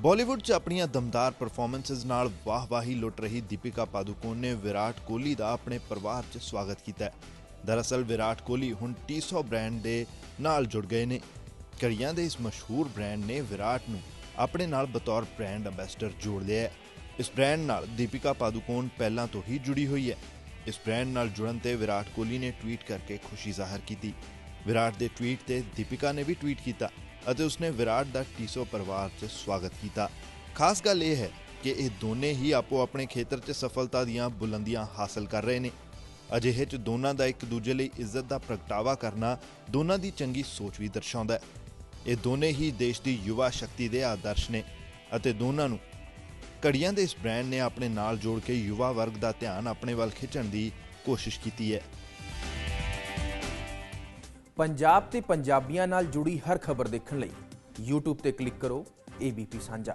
ਬਾਲੀਵੁੱਡ 'ਚ ਆਪਣੀਆਂ ਦਮਦਾਰ ਪਰਫਾਰਮੈਂਸਸ ਨਾਲ ਵਾਹ-ਵਾਹੀ ਲੁੱਟ ਰਹੀ ਦੀਪਿਕਾ ਪਾਦੂਕੋਣ ਨੇ ਵਿਰਾਟ ਕੋਹਲੀ ਦਾ ਆਪਣੇ ਪਰਿਵਾਰ 'ਚ ਸਵਾਗਤ ਕੀਤਾ ਹੈ। ਦਰਅਸਲ, ਵਿਰਾਟ ਕੋਹਲੀ ਹੁਣ ਟੀਸੋ ਬ੍ਰਾਂਡ ਦੇ ਨਾਲ ਜੁੜ ਗਏ ਨੇ। ਘੜੀਆਂ ਦੇ ਇਸ ਮਸ਼ਹੂਰ ਬ੍ਰਾਂਡ ਨੇ ਵਿਰਾਟ ਨੂੰ ਆਪਣੇ ਨਾਲ ਬਤੌਰ ਬ੍ਰਾਂਡ ਅੰਬੈਸਡਰ ਜੋੜ ਲਿਆ ਹੈ। ਇਸ ਬ੍ਰਾਂਡ ਨਾਲ ਦੀਪਿਕਾ ਪਾਦੂਕੋਣ ਪਹਿਲਾਂ ਤੋਂ ਹੀ ਜੁੜੀ ਹੋਈ ਹੈ। ਇਸ ਬ੍ਰਾਂਡ ਨਾਲ ਜੁੜਨ ਤੇ ਵਿਰਾਟ ਕੋਹਲੀ ਨੇ ਟਵੀਟ ਕਰਕੇ ਖੁਸ਼ੀ ਜ਼ਾਹਰ ਕੀਤੀ। ਵਿਰਾਟ ਦੇ ਟਵੀਟ ਤੇ ਦੀਪਿਕਾ ਨੇ ਵੀ ਟਵੀਟ ਕੀਤਾ। ਅਤੇ ਉਸਨੇ ਵਿਰਾਟ ਦਾ ਟੀਸੋ ਪਰਿਵਾਰ 'ਚ ਸਵਾਗਤ ਕੀਤਾ। ਖਾਸ ਗੱਲ ਇਹ ਹੈ ਕਿ ਇਹ ਦੋਨੇ ਹੀ ਆਪੋ ਆਪਣੇ ਖੇਤਰ 'ਚ ਸਫਲਤਾ ਦੀਆਂ ਬੁਲੰਦੀਆਂ ਹਾਸਲ ਕਰ ਰਹੇ ਨੇ। ਅਜਿਹੇ 'ਚ ਦੋਨਾਂ ਦਾ ਇੱਕ ਦੂਜੇ ਲਈ ਇੱਜ਼ਤ ਦਾ ਪ੍ਰਗਟਾਵਾ ਕਰਨਾ ਦੋਨਾਂ ਦੀ ਚੰਗੀ ਸੋਚ ਵੀ ਦਰਸਾਉਂਦਾ ਹੈ। ਇਹ ਦੋਨੇ ਹੀ ਦੇਸ਼ ਦੀ ਯੁਵਾ ਸ਼ਕਤੀ ਦੇ ਆਦਰਸ਼ ਨੇ ਅਤੇ ਦੋਨਾਂ ਨੂੰ ਘੜੀਆਂ ਦੇ ਇਸ ਬ੍ਰਾਂਡ ਨੇ ਆਪਣੇ ਨਾਲ ਜੋੜ ਕੇ ਯੁਵਾ ਵਰਗ ਦਾ ਧਿਆਨ ਆਪਣੇ ਵੱਲ ਖਿੱਚਣ ਦੀ ਕੋਸ਼ਿਸ਼ ਕੀਤੀ ਹੈ। ਪੰਜਾਬ ਤੇ ਪੰਜਾਬੀਆਂ ਨਾਲ ਜੁੜੀ ਹਰ ਖਬਰ ਦੇਖਣ ਲਈ YouTube ਤੇ ਕਲਿੱਕ ਕਰੋ ABP ਸਾਂਝਾ।